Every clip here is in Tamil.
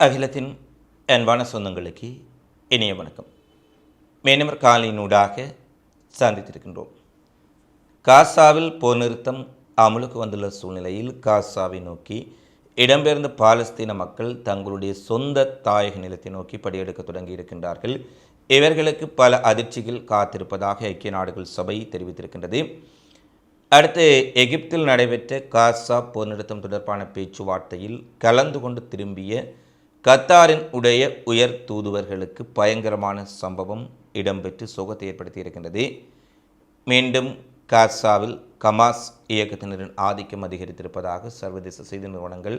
அகிலத்தின் அன்பான சொந்தங்களுக்கு இனிய வணக்கம். மேனமர் காலையினூடாக சந்தித்திருக்கின்றோம். காசாவில் போர் நிறுத்தம் அமலுக்கு வந்துள்ள சூழ்நிலையில் காசாவை நோக்கி இடம்பெயர்ந்த பாலஸ்தீன மக்கள் தங்களுடைய சொந்த தாயக நிலத்தை நோக்கி படியெடுக்க தொடங்கி இருக்கின்றார்கள். இவர்களுக்கு பல அதிர்ச்சிகள் காத்திருப்பதாக ஐக்கிய நாடுகள் சபை தெரிவித்திருக்கின்றது. அடுத்து எகிப்தில் நடைபெற்ற காசா போர் நிறுத்தம் தொடர்பான பேச்சுவார்த்தையில் கலந்து கொண்டு திரும்பிய கத்தாரின் உடைய உயர் தூதுவர்களுக்கு பயங்கரமான சம்பவம் இடம்பெற்று சோகத்தை ஏற்படுத்தி இருக்கின்றது மீண்டும் காசாவில் கமாஸ் இயக்கத்தினரின் ஆதிக்கம் அதிகரித்திருப்பதாக சர்வதேச செய்தி நிறுவனங்கள்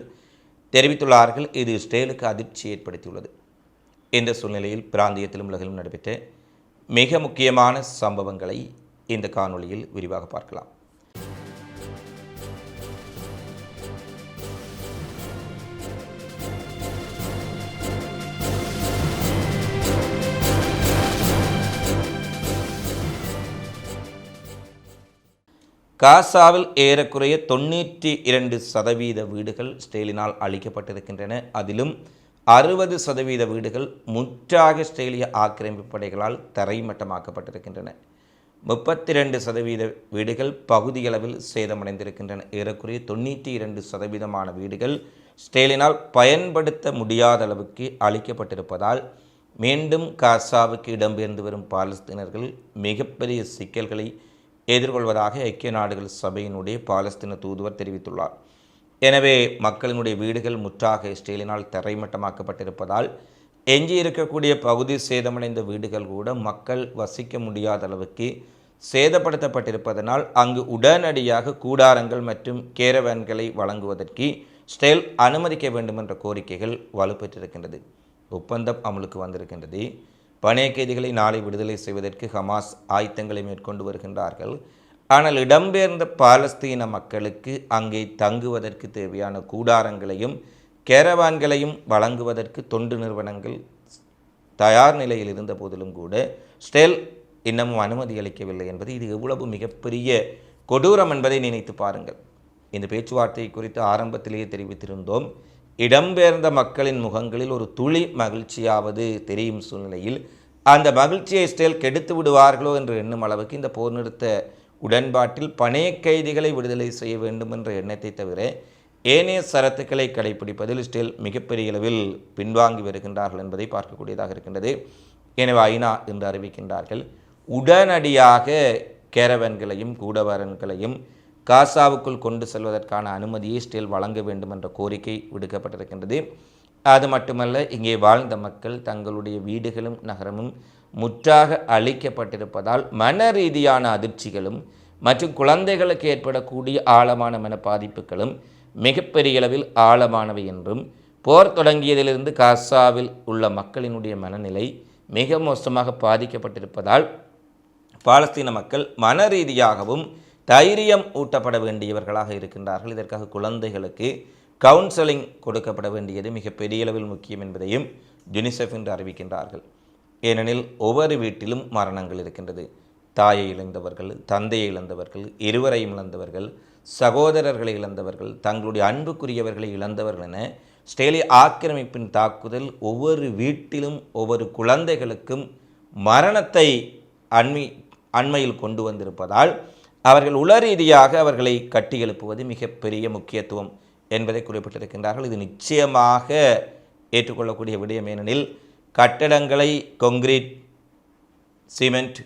தெரிவித்துள்ளார்கள். இது இஸ்ரேலுக்கு அதிர்ச்சி ஏற்படுத்தியுள்ளது. இந்த சூழ்நிலையில் பிராந்தியத்திலும் உலகிலும் நடைபெற்ற மிக முக்கியமான சம்பவங்களை இந்த காணொளியில் விரிவாக பார்க்கலாம். காசாவில் ஏறக்குறைய தொண்ணூற்றி இரண்டு சதவீத வீடுகள் ஸ்டெயிலினால் அழிக்கப்பட்டிருக்கின்றன. அதிலும் அறுபது சதவீத வீடுகள் முற்றாக ஸ்டேலிய ஆக்கிரமிப்பு படைகளால் தரைமட்டமாக்கப்பட்டிருக்கின்றன. முப்பத்தி ரெண்டு சதவீத வீடுகள் பகுதியளவில் சேதமடைந்திருக்கின்றன. ஏறக்குறைய தொண்ணூற்றி இரண்டு சதவீதமான வீடுகள் ஸ்டெயிலினால் பயன்படுத்த முடியாத அளவுக்கு அழிக்கப்பட்டிருப்பதால் மீண்டும் காசாவுக்கு இடம்பெயர்ந்து வரும் பாலஸ்தீனர்கள் மிகப்பெரிய சிக்கல்களை எதிர்கொள்வதாக ஐக்கிய நாடுகள் சபையினுடைய பாலஸ்தீன தூதுவர் தெரிவித்துள்ளார். எனவே மக்களினுடைய வீடுகள் முற்றாக இஸ்ரேலினால் தரைமட்டமாக்கப்பட்டிருப்பதால் எஞ்சி இருக்கக்கூடிய பகுதி சேதமடைந்த வீடுகள் கூட மக்கள் வசிக்க முடியாத அளவுக்கு சேதப்படுத்தப்பட்டிருப்பதனால் அங்கு உடனடியாக கூடாரங்கள் மற்றும் கேரவேன்களை வழங்குவதற்கு ஸ்டேல் அனுமதிக்க வேண்டும் என்ற கோரிக்கைகள் வலுப்பெற்றிருக்கின்றது. ஒப்பந்தம் அமலுக்கு வந்திருக்கின்றது. பணைய கைதிகளை நாளை விடுதலை செய்வதற்கு ஹமாஸ் ஆயத்தங்களை மேற்கொண்டு வருகின்றார்கள். ஆனால் இடம்பெயர்ந்த பாலஸ்தீன மக்களுக்கு அங்கே தங்குவதற்கு தேவையான கூடாரங்களையும் கேரவான்களையும் வழங்குவதற்கு தொண்டு நிறுவனங்கள் தயார் நிலையில் இருந்த போதிலும் கூட ஸ்டெல் இன்னமும் அனுமதி அளிக்கவில்லை என்பது இது எவ்வளவு மிகப்பெரிய கொடூரம் என்பதை நினைத்து பாருங்கள். இந்த பேச்சுவார்த்தை குறித்து ஆரம்பத்திலேயே தெரிவித்திருந்தோம். இடம்பெயர்ந்த மக்களின் முகங்களில் ஒரு துளி மகிழ்ச்சியாவது தெரியும் சூழ்நிலையில் அந்த மகிழ்ச்சியை ஸ்டேல் கெடுத்து விடுவார்களோ என்று எண்ணும் அளவுக்கு இந்த போர் நிறுத்த உடன்பாட்டில் பணைய கைதிகளை விடுதலை செய்ய வேண்டும் என்ற எண்ணத்தை தவிர ஏனைய சரத்துக்களை கடைபிடிப்பதில் ஸ்டேல் மிகப்பெரிய அளவில் பின்வாங்கி வருகின்றார்கள் என்பதை பார்க்கக்கூடியதாக இருக்கின்றது. எனவே ஐநா என்று அறிவிக்கின்றார்கள். உடனடியாக கேரவன்களையும் கூடவரன்களையும் காசாவுக்குள் கொண்டு செல்வதற்கான அனுமதியை ஸ்டேல் வழங்க வேண்டும் என்ற கோரிக்கை விடுக்கப்பட்டிருக்கின்றது. அது மட்டுமல்ல இங்கே வாழ்ந்த மக்கள் தங்களுடைய வீடுகளும் நகரமும் முற்றாக அழிக்கப்பட்டிருப்பதால் மன ரீதியான அதிர்ச்சிகளும் மற்றும் குழந்தைகளுக்கு ஏற்படக்கூடிய ஆழமான மன பாதிப்புகளும் மிகப்பெரிய அளவில் ஆழமானவை என்றும் போர் தொடங்கியதிலிருந்து காசாவில் உள்ள மக்களினுடைய மனநிலை மிக மோசமாக பாதிக்கப்பட்டிருப்பதால் பாலஸ்தீன மக்கள் மன ரீதியாகவும் தைரியம் ஊட்டப்பட வேண்டியவர்களாக இருக்கின்றார்கள். இதற்காக குழந்தைகளுக்கு கவுன்சலிங் கொடுக்கப்பட வேண்டியது மிகப்பெரிய அளவில் முக்கியம் என்பதையும் யுனிசெஃப் என்று அறிவிக்கின்றார்கள். ஏனெனில் ஒவ்வொரு வீட்டிலும் மரணங்கள் இருக்கின்றது. தாயை இழந்தவர்கள் தந்தையை இழந்தவர்கள் இருவரையும் இழந்தவர்கள் சகோதரர்களை இழந்தவர்கள் தங்களுடைய அன்புக்குரியவர்களை இழந்தவர்கள் என ஸ்டேலிய ஆக்கிரமிப்பின் தாக்குதல் ஒவ்வொரு வீட்டிலும் ஒவ்வொரு குழந்தைகளுக்கும் மரணத்தை அண்மை அண்மையில் கொண்டு வந்திருப்பதால் அவர்கள் உளரீதியாக அவர்களை கட்டி எழுப்புவது மிகப்பெரிய முக்கியத்துவம் என்பதை குறிப்பிட்டிருக்கின்றார்கள். இது நிச்சயமாக ஏற்றுக்கொள்ளக்கூடிய விடயம் ஏனெனில் கட்டடங்களை கொங்கிரீட் சிமெண்ட்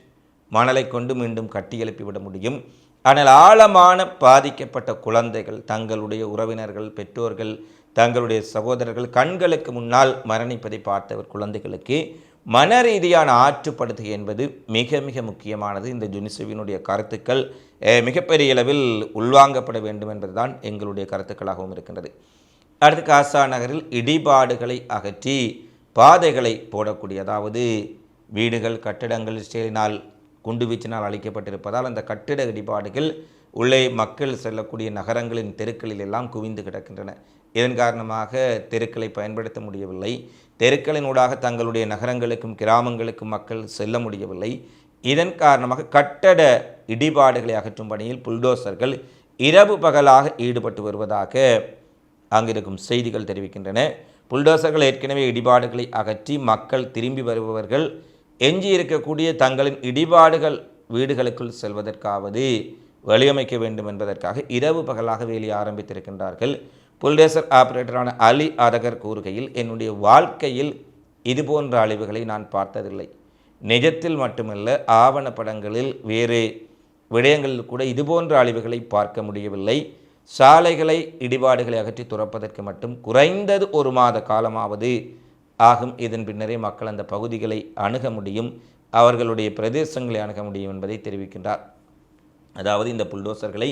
மணலை கொண்டு மீண்டும் கட்டி எழுப்பிவிட முடியும். ஆனால் ஆழமான பாதிக்கப்பட்ட குழந்தைகள் தங்களுடைய உறவினர்கள் பெற்றோர்கள் தங்களுடைய சகோதரர்கள் கண்களுக்கு முன்னால் மரணிப்பதை பார்த்தவர் குழந்தைகளுக்கு மன ரீதியான ஆற்றுப்படுத்துகை என்பது மிக மிக முக்கியமானது. இந்த ஜுனிசுவினுடைய கருத்துக்கள் மிகப்பெரிய அளவில் உள்வாங்கப்பட வேண்டும் என்பதுதான் எங்களுடைய கருத்துக்களாகவும் இருக்கின்றது. அடுத்து காசா நகரில் இடிபாடுகளை அகற்றி பாதைகளை போடக்கூடிய அதாவது வீடுகள் கட்டிடங்கள் ஸ்டேலினால் குண்டுவீச்சினால் அழிக்கப்பட்டிருப்பதால் அந்த கட்டிட இடிபாடுகள் உள்ளே மக்கள் செல்லக்கூடிய நகரங்களின் தெருக்களில் எல்லாம் குவிந்து கிடக்கின்றன. இதன் காரணமாக தெருக்களை பயன்படுத்த முடியவில்லை. தெருக்களினூடாக தங்களுடைய நகரங்களுக்கும் கிராமங்களுக்கும் மக்கள் செல்ல முடியவில்லை. இதன் காரணமாக கட்டட இடிபாடுகளை அகற்றும் பணியில் புல்டோசர்கள் இரவு பகலாக ஈடுபட்டு வருவதாக அங்கிருக்கும் செய்திகள் தெரிவிக்கின்றன. புல்டோசர்கள் ஏற்கனவே இடிபாடுகளை அகற்றி மக்கள் திரும்பி வருபவர்கள் எஞ்சி இருக்கக்கூடிய தங்களின் இடிபாடுகள் வீடுகளுக்குள் செல்வதற்காவது வழியமைக்க வேண்டும் என்பதற்காக இரவு பகலாக வேலையை ஆரம்பித்திருக்கின்றார்கள். புல்டேசர் ஆபரேட்டரான அலி அதகர் கூறுகையில் என்னுடைய வாழ்க்கையில் இதுபோன்ற அழிவுகளை நான் பார்த்ததில்லை. நிஜத்தில் மட்டுமல்ல ஆவணப்படங்களில் வேறு விடயங்களில் கூட இதுபோன்ற அழிவுகளை பார்க்க முடியவில்லை. சாலைகளை இடிபாடுகளை அகற்றி துறப்பதற்கு மட்டும் குறைந்தது ஒரு மாத காலமாவது ஆகும். இதன் பின்னரே மக்கள் அந்த பகுதிகளை அணுக முடியும். அவர்களுடைய பிரதேசங்களை அணுக முடியும் என்பதை தெரிவிக்கின்றார். அதாவது இந்த புல்டோசர்களை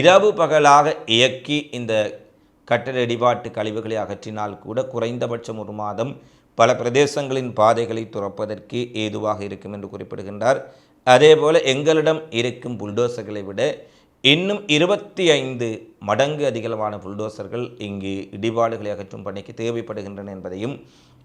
இரவு பகலாக இயக்கி இந்த கட்டட இடிபாட்டு கழிவுகளை அகற்றினால் கூட குறைந்தபட்சம் ஒரு மாதம் பல பிரதேசங்களின் பாதைகளை துறப்பதற்கு ஏதுவாக இருக்கும் என்று குறிப்பிடுகின்றார். அதேபோல எங்களிடம் இருக்கும் புல்டோசர்களை விட இன்னும் இருபத்தி ஐந்து மடங்கு அதிகளவான புல்டோசர்கள் இங்கு இடிபாடுகளை அகற்றும் பணிக்கு தேவைப்படுகின்றன என்பதையும்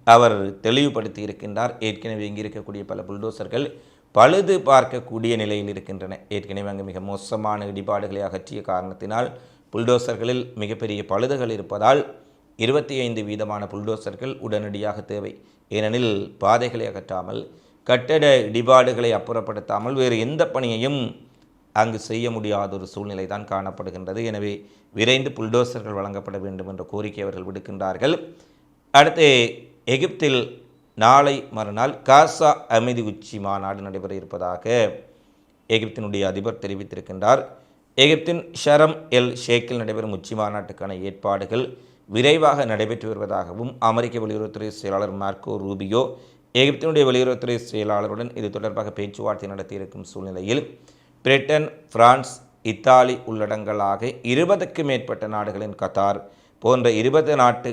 அவர் தெளிவுபடுத்தி இருக்கின்றார். ஏற்கனவே இங்கு இருக்கக்கூடிய பல புல்டோசர்கள் பழுது பார்க்கக்கூடிய நிலையில் இருக்கின்றன. ஏற்கனவே அங்கு மிக மோசமான இடிபாடுகளை அகற்றிய காரணத்தினால் புல்டோசர்களில் மிகப்பெரிய பழுதுகள் இருப்பதால் இருபத்தி ஐந்து வீதமான புல்டோசர்கள் உடனடியாக தேவை. ஏனெனில் பாதைகளை அகற்றாமல் கட்டட இடிபாடுகளை அப்புறப்படுத்தாமல் வேறு எந்த பணியையும் அங்கு செய்ய முடியாத ஒரு சூழ்நிலை தான் காணப்படுகின்றது. எனவே விரைந்து புல்டோசர்கள் வழங்கப்பட வேண்டும் என்ற கோரிக்கை அவர்கள் விடுக்கின்றார்கள். அடுத்து எகிப்தில் நாளை மறுநாள் காசா அமைதி உச்சி மாநாடு நடைபெற இருப்பதாக எகிப்தினுடைய அதிபர் தெரிவித்திருக்கின்றார். எகிப்தின் ஷரம் எல் ஷேக்கில் நடைபெறும் உச்சி மாநாட்டுக்கான ஏற்பாடுகள் விரைவாக நடைபெற்று வருவதாகவும் அமெரிக்க வெளியுறவுத்துறை செயலாளர் மார்க்கோ ரூபியோ எகிப்தினுடைய வெளியுறவுத்துறை செயலாளருடன் இது தொடர்பாக பேச்சுவார்த்தை நடத்தியிருக்கும் சூழ்நிலையில் பிரிட்டன் பிரான்ஸ் இத்தாலி உள்ளடங்கலாக இருபதுக்கு மேற்பட்ட நாடுகளின் கத்தார் போன்ற இருபது நாட்டு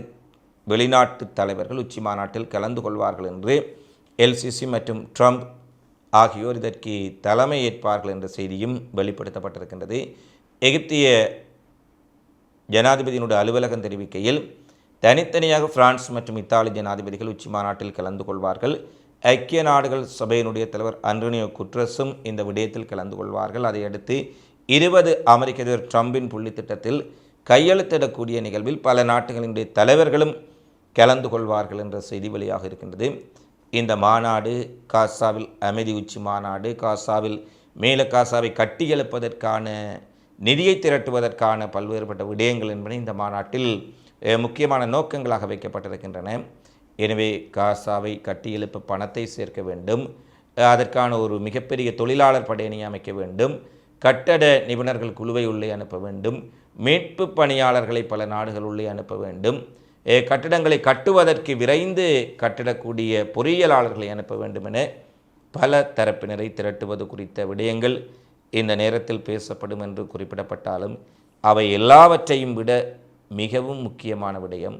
வெளிநாட்டு தலைவர்கள் உச்சி மாநாட்டில் கலந்து கொள்வார்கள் என்று எல்சிசி மற்றும் ட்ரம்ப் ஆகியோர் இதற்கு தலைமை ஏற்பார்கள் என்ற செய்தியும் வெளிப்படுத்தப்பட்டிருக்கின்றது. எகிப்திய ஜனாதிபதியினுடைய அலுவலகம் தெரிவிக்கையில் தனித்தனியாக பிரான்ஸ் மற்றும் இத்தாலி ஜனாதிபதிகள் உச்சி மாநாட்டில் கலந்து கொள்வார்கள். ஐக்கிய நாடுகள் சபையினுடைய தலைவர் அன்டோனியோ குட்ரஸும் இந்த விடயத்தில் கலந்து கொள்வார்கள். அதையடுத்து இருபது அமெரிக்க அதிபர் ட்ரம்பின் புள்ளி திட்டத்தில் கையெழுத்திடக்கூடிய நிகழ்வில் பல நாடுகளினுடைய தலைவர்களும் கலந்து கொள்வார்கள் என்ற செய்தி வெளியாக இருக்கின்றது. இந்த மாநாடு காசாவில் அமைதி உச்சி மாநாடு காசாவில் மேல காசாவை கட்டியெழுப்பதற்கான நிதியை திரட்டுவதற்கான பல்வேறுபட்ட விடயங்கள் என்பன இந்த மாநாட்டில் முக்கியமான நோக்கங்களாக வைக்கப்பட்டிருக்கின்றன. எனவே காசாவை கட்டியெழுப்ப பணத்தை சேர்க்க வேண்டும். அதற்கான ஒரு மிகப்பெரிய தொழிலாளர் படையணி அமைக்க வேண்டும். கட்டட நிபுணர்கள் குழுவை உள்ளே அனுப்ப வேண்டும். மீட்பு பணியாளர்களை பல நாடுகள் உள்ளே அனுப்ப வேண்டும். கட்டிடங்களை கட்டுவதற்கு விரைந்து கட்டிடக்கூடிய பொறியியலாளர்களை அனுப்ப வேண்டும் என பல தரப்பினரை திரட்டுவது குறித்த விடயங்கள் இந்த நேரத்தில் பேசப்படும் என்று குறிப்பிடப்பட்டாலும் அவை எல்லாவற்றையும் விட மிகவும் முக்கியமான விடயம்.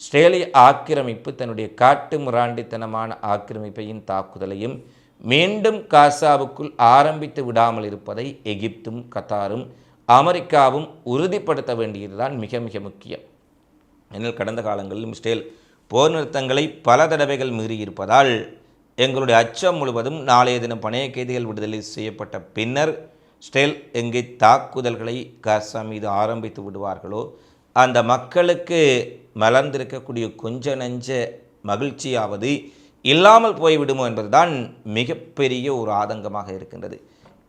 ஸ்ட்ரேலிய ஆக்கிரமிப்பு தன்னுடைய காட்டு முராண்டித்தனமான ஆக்கிரமிப்பையும் தாக்குதலையும் மீண்டும் காசாவுக்குள் ஆரம்பித்து விடாமல் இருப்பதை எகிப்தும் கத்தாரும் அமெரிக்காவும் உறுதிப்படுத்த வேண்டியதுதான் மிக மிக முக்கியம். எனில் கடந்த காலங்களில் இஸ்ரேல் போர் நிறுத்தங்களை பல தடவைகள் மீறியிருப்பதால் எங்களுடைய அச்சம் முழுவதும் நாளைய தினம் பணைய கைதிகள் விடுதலை செய்யப்பட்ட பின்னர் ஸ்டேல் எங்கே தாக்குதல்களை காசா மீது ஆரம்பித்து விடுவார்களோ அந்த மக்களுக்கு மலர்ந்திருக்கக்கூடிய கொஞ்ச நஞ்ச மகிழ்ச்சியாவது இல்லாமல் போய்விடுமோ என்பதுதான் மிகப்பெரிய ஒரு ஆதங்கமாக இருக்கின்றது.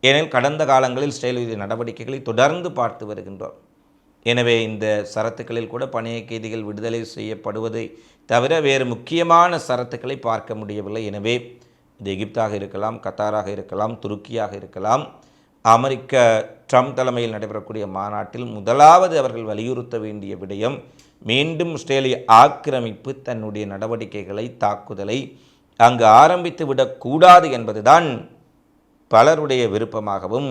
ஏனெனில் கடந்த காலங்களில் ஸ்டேல் நடவடிக்கைகளை தொடர்ந்து பார்த்து வருகின்றோம். எனவே இந்த சரத்துக்களில் கூட பணைய கைதிகள் விடுதலை செய்யப்படுவதை தவிர வேறு முக்கியமான சரத்துக்களை பார்க்க முடியவில்லை. எனவே இது எகிப்தாக இருக்கலாம் கத்தாராக இருக்கலாம் துருக்கியாக இருக்கலாம். அமெரிக்க ட்ரம்ப் தலைமையில் நடைபெறக்கூடிய மாநாட்டில் முதலாவது அவர்கள் வலியுறுத்த வேண்டிய விடயம் மீண்டும் இஸ்ரேலிய ஆக்கிரமிப்பு தன்னுடைய நடவடிக்கைகளை தாக்குதலை அங்கு ஆரம்பித்து விடக்கூடாது என்பதுதான் பலருடைய விருப்பமாகவும்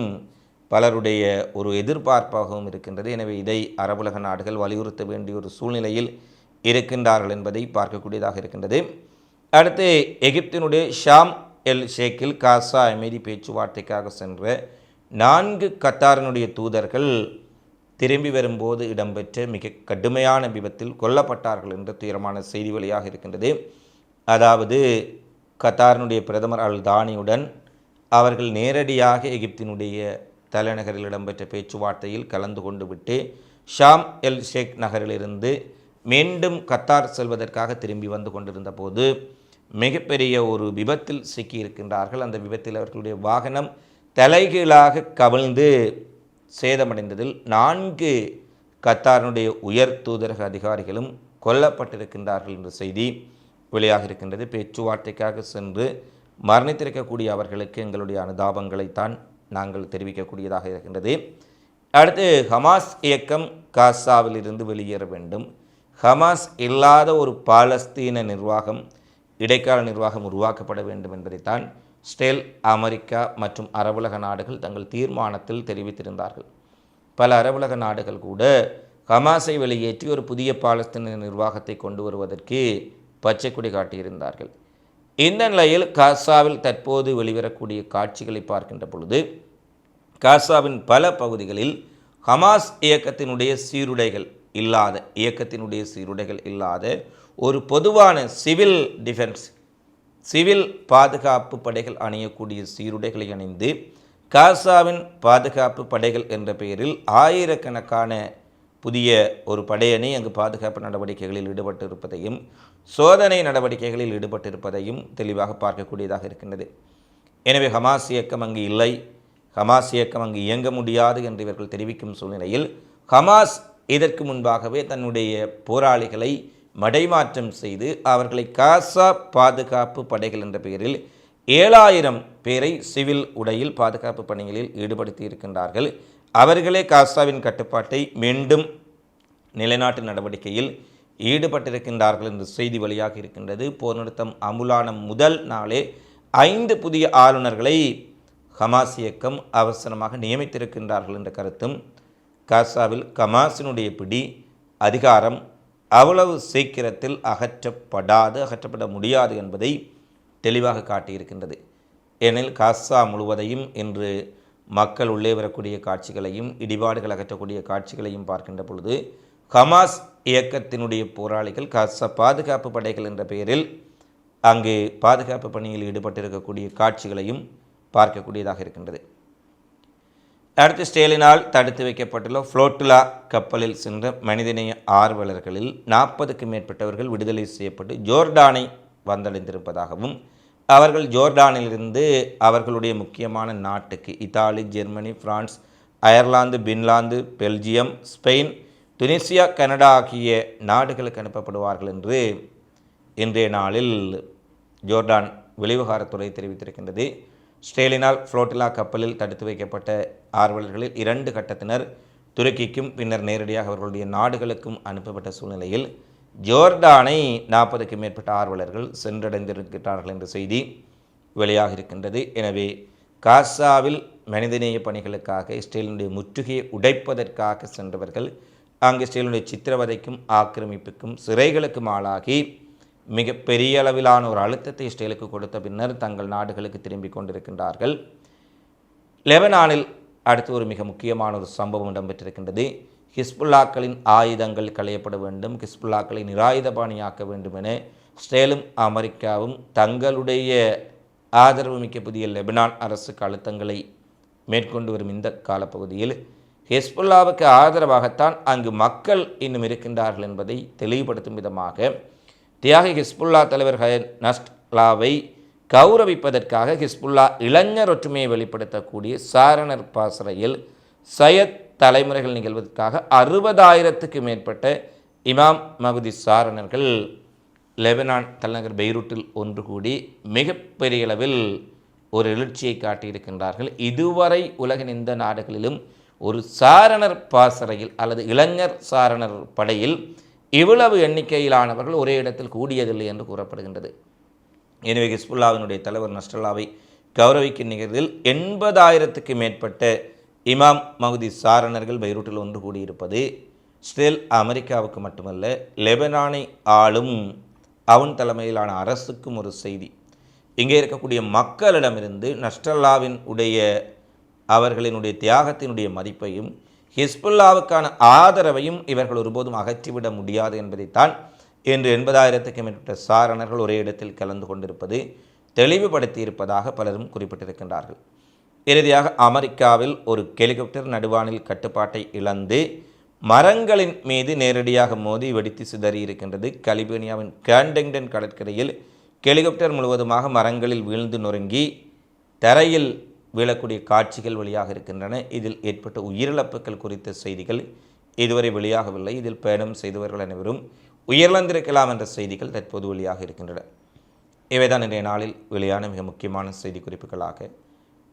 பலருடைய ஒரு எதிர்பார்ப்பாகவும் இருக்கின்றது. எனவே இதை அரபுலக நாடுகள் வலியுறுத்த வேண்டிய ஒரு சூழ்நிலையில் இருக்கின்றார்கள் என்பதை பார்க்கக்கூடியதாக இருக்கின்றது. அடுத்து எகிப்தினுடைய ஷாம் எல் ஷேக்கில் காசா அமைதி பேச்சுவார்த்தைக்காக சென்ற நான்கு கத்தாரினுடைய தூதர்கள் திரும்பி வரும்போது இடம்பெற்ற மிக கடுமையான விபத்தில் கொல்லப்பட்டார்கள் என்ற துயரமான செய்தி வழியாக இருக்கின்றது. அதாவது கத்தாரினுடைய பிரதமர் அல் தானியுடன் அவர்கள் நேரடியாக எகிப்தினுடைய தலைநகரில் இடம்பெற்ற பேச்சுவார்த்தையில் கலந்து கொண்டு விட்டு ஷாம் எல் ஷேக் நகரிலிருந்து மீண்டும் கத்தார் செல்வதற்காக திரும்பி வந்து கொண்டிருந்த போது மிகப்பெரிய ஒரு விபத்தில் சிக்கியிருக்கின்றார்கள். அந்த விபத்தில் அவர்களுடைய வாகனம் தலைகீழாக கவிழ்ந்து சேதமடைந்ததில் நான்கு கத்தாரினுடைய உயர் தூதரக அதிகாரிகளும் கொல்லப்பட்டிருக்கின்றார்கள் என்ற செய்தி வெளியாக இருக்கின்றது பேச்சுவார்த்தைக்காக சென்று மரணித்திருக்கக்கூடிய அவர்களுக்கு எங்களுடைய அனுதாபங்களைத்தான் நாங்கள் தெரிவிக்கக்கூடியதாக இருக்கின்றது. அடுத்து ஹமாஸ் இயக்கம் காசாவில் இருந்து வெளியேற வேண்டும். ஹமாஸ் இல்லாத ஒரு பாலஸ்தீன நிர்வாகம் இடைக்கால நிர்வாகம் உருவாக்கப்பட வேண்டும் என்பதைத்தான் ஸ்டேல் அமெரிக்கா மற்றும் அரபுலக நாடுகள் தங்கள் தீர்மானத்தில் தெரிவித்திருந்தார்கள். பல அரபுலக நாடுகள் கூட ஹமாஸை வெளியேற்றி ஒரு புதிய பாலஸ்தீன நிர்வாகத்தை கொண்டு வருவதற்கு பச்சை கொடி காட்டியிருந்தார்கள். இந்த நிலையில் காசாவில் தற்போது வெளிவரக்கூடிய காட்சிகளை பார்க்கின்ற பொழுது காசாவின் பல பகுதிகளில் ஹமாஸ் இயக்கத்தினுடைய சீருடைகள் இல்லாத இயக்கத்தினுடைய சீருடைகள் இல்லாத ஒரு பொதுவான சிவில் டிஃபென்ஸ் சிவில் பாதுகாப்பு படைகள் அணியக்கூடிய சீருடைகளை அணிந்து காசாவின் பாதுகாப்பு படைகள் என்ற பெயரில் ஆயிரக்கணக்கான புதிய ஒரு படையணி அங்கு பாதுகாப்பு நடவடிக்கைகளில் ஈடுபட்டிருப்பதையும் சோதனை நடவடிக்கைகளில் ஈடுபட்டிருப்பதையும் தெளிவாக பார்க்கக்கூடியதாக இருக்கின்றது. எனவே ஹமாஸ் இயக்கம் அங்கு இல்லை. ஹமாஸ் இயக்கம் அங்கு இயங்க முடியாது என்று இவர்கள் தெரிவிக்கும் சூழ்நிலையில் ஹமாஸ் இதற்கு முன்பாகவே தன்னுடைய போராளிகளை மடைமாற்றம் செய்து அவர்களை காசா பாதுகாப்பு படைகள் என்ற பெயரில் ஏழாயிரம் பேரை சிவில் உடையில் பாதுகாப்பு பணிகளில் ஈடுபடுத்தி இருக்கின்றார்கள். அவர்களே காசாவின் கட்டுப்பாட்டை மீண்டும் நிலைநாட்டு நடவடிக்கையில் ஈடுபட்டிருக்கின்றார்கள் என்ற செய்தி வழியாக இருக்கின்றது. போர் நிறுத்தம் அமுலான முதல் நாளே ஐந்து புதிய ஆளுநர்களை ஹமாஸ் இயக்கம் அவசரமாக நியமித்திருக்கின்றார்கள் என்ற கருத்தும் காசாவில் கமாசினுடைய பிடி அதிகாரம் அவ்வளவு சீக்கிரத்தில் அகற்றப்படாது அகற்றப்பட முடியாது என்பதை தெளிவாக காட்டியிருக்கின்றது. ஏனெனில் காசா முழுவதையும் இன்று மக்கள் உள்ளே வரக்கூடிய காட்சிகளையும் இடிபாடுகள் அகற்றக்கூடிய காட்சிகளையும் பார்க்கின்ற பொழுது ஹமாஸ் இயக்கத்தினுடைய போராளிகள் கச பாதுகாப்பு படைகள் என்ற பெயரில் அங்கே பாதுகாப்பு பணியில் ஈடுபட்டிருக்கக்கூடிய காட்சிகளையும் பார்க்கக்கூடியதாக இருக்கின்றது. அடுத்து ஸ்டேலினால் தடுத்து வைக்கப்பட்டுள்ள ஃப்ளோட்டுலா கப்பலில் சென்ற மனிதநேய ஆர்வலர்களில் நாற்பதுக்கும் மேற்பட்டவர்கள் விடுதலை செய்யப்பட்டு ஜோர்டானை வந்தடைந்திருப்பதாகவும் அவர்கள் ஜோர்டானிலிருந்து அவர்களுடைய முக்கியமான நாட்டுக்கு Italy Germany France Ireland Finland Belgium Spain Tunisia Canada ஆகிய நாடுகளுக்கு அனுப்பப்படுவார்கள் என்று இன்றைய நாளில் ஜோர்டான் வெளிவிவகாரத்துறை தெரிவித்திருக்கின்றது. ஸ்டேலினால் ஃப்ளோட்டிலா கப்பலில் தடுத்து வைக்கப்பட்ட ஆர்வலர்களில் இரண்டு கட்டத்தினர் துருக்கிக்கும் பின்னர் நேரடியாக அவர்களுடைய நாடுகளுக்கும் அனுப்பப்பட்ட சூழ்நிலையில் ஜோர்டானை நாற்பதுக்கு மேற்பட்ட ஆர்வலர்கள் சென்றடைந்திருக்கிறார்கள் என்ற செய்தி வெளியாக இருக்கின்றது. எனவே காசாவில் மனிதநேய பணிகளுக்காக இஸ்ரேலினுடைய முற்றுகையை உடைப்பதற்காக சென்றவர்கள் அங்கு இஸ்ரேலுடைய சித்திரவதைக்கும் ஆக்கிரமிப்புக்கும் சிறைகளுக்கும் ஆளாகி மிக பெரிய அளவிலான ஒரு அழுத்தத்தை இஸ்ரேலுக்கு கொடுத்த பின்னர் தங்கள் நாடுகளுக்கு திரும்பி கொண்டிருக்கின்றார்கள். லெபனானில் அடுத்து ஒரு மிக முக்கியமான ஒரு சம்பவம் இடம்பெற்றிருக்கின்றது. ஹிஸ்புல்லாக்களின் ஆயுதங்கள் களையப்பட வேண்டும் ஹிஸ்புல்லாக்களை நிராயுதபாணியாக்க வேண்டும் என இஸ்ரேலும் அமெரிக்காவும் தங்களுடைய ஆதரவு மிக்க புதிய லெபனான் அரசுக்கு அழுத்தங்களை மேற்கொண்டு வரும் இந்த காலப்பகுதியில் ஹெஸ்புல்லாவுக்கு ஆதரவாகத்தான் அங்கு மக்கள் இன்னும் இருக்கின்றார்கள் என்பதை தெளிவுபடுத்தும் விதமாக தியாகி ஹிஸ்புல்லா தலைவர் ஹயன் நஸ்ட்லாவை கௌரவிப்பதற்காக ஹிஸ்புல்லா இளைஞர் ஒற்றுமையை வெளிப்படுத்தக்கூடிய சாரணர் பாசறையில் சையத் தலைமுறைகள் நிகழ்வதற்காக அறுபதாயிரத்துக்கு மேற்பட்ட இமாம் மகுதி சாரணர்கள் லெபனான் தலைநகர் பெய்ரூட்டில் ஒன்று கூடி மிகப்பெரிய அளவில் ஒரு எழுச்சியை காட்டியிருக்கின்றார்கள். இதுவரை உலகின் எந்த நாடுகளிலும் ஒரு சாரணர் பாசறையில் அல்லது இளைஞர் சாரணர் படையில் இவ்வளவு எண்ணிக்கையிலானவர்கள் ஒரே இடத்தில் கூடியதில்லை என்று கூறப்படுகின்றது. எனவே ஹிஸ்புல்லாவினுடைய தலைவர் நஸ்டல்லாவை கௌரவிக்கும் நிகழ்வில் எண்பதாயிரத்துக்கு மேற்பட்ட இமாம் மகுதி சாரணர்கள் பைரூட்டில் ஒன்று கூடியிருப்பது ஸ்டில் அமெரிக்காவுக்கு மட்டுமல்ல லெபனானை ஆளும் அவன் தலைமையிலான அரசுக்கும் ஒரு செய்தி. இங்கே இருக்கக்கூடிய மக்களிடமிருந்து நஷ்டல்லாவின் உடைய அவர்களினுடைய தியாகத்தினுடைய மதிப்பையும் ஹிஸ்புல்லாவுக்கான ஆதரவையும் இவர்கள் ஒருபோதும் அகற்றிவிட முடியாது என்பதைத்தான் இன்று எண்பதாயிரத்துக்கு மேற்பட்ட சாரணர்கள் ஒரே இடத்தில் கலந்து கொண்டிருப்பது தெளிவுபடுத்தியிருப்பதாக பலரும் குறிப்பிட்டிருக்கின்றார்கள். இறுதியாக அமெரிக்காவில் ஒரு ஹெலிகாப்டர் நடுவானில் கட்டுப்பாட்டை இழந்து மரங்களின் மீது நேரடியாக மோதி வெடித்து சிதறி இருக்கின்றது. கலிபோர்னியாவின் கேண்டங்டன் கடற்கரையில் ஹெலிகாப்டர் முழுவதுமாக மரங்களில் வீழ்ந்து நொறுங்கி தரையில் வீழக்கூடிய காட்சிகள் வெளியாக இருக்கின்றன. இதில் ஏற்பட்ட உயிரிழப்புகள் குறித்த செய்திகள் இதுவரை வெளியாகவில்லை. இதில் பயணம் செய்தவர்கள் அனைவரும் உயிரிழந்திருக்கலாம் என்ற செய்திகள் தற்போது வெளியாக இருக்கின்றன. இவைதான் இன்றைய நாளில் வெளியான மிக முக்கியமான செய்தி குறிப்புகளாக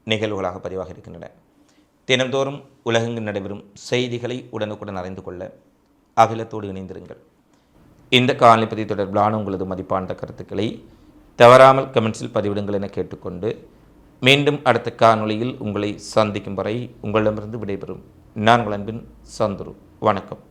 நிகழ்வுகளாக பதிவாக இருக்கின்றன. தினந்தோறும் உலகெங்கு நடைபெறும் செய்திகளை உடனுக்குடன் அறிந்து கொள்ள அகிலத்தோடு இணைந்திருங்கள். இந்த காலனிப்பதி தொடர்பிலான உங்களது மதிப்பான கருத்துக்களை தவறாமல் கமெண்ட்ஸில் பதிவிடுங்கள் என கேட்டுக்கொண்டு மீண்டும் அடுத்த காணொளியில் உங்களை சந்திக்கும் வரை உங்களிடமிருந்து விடைபெறும். நான் உங்கள் அன்பின் சந்துரு. வணக்கம்.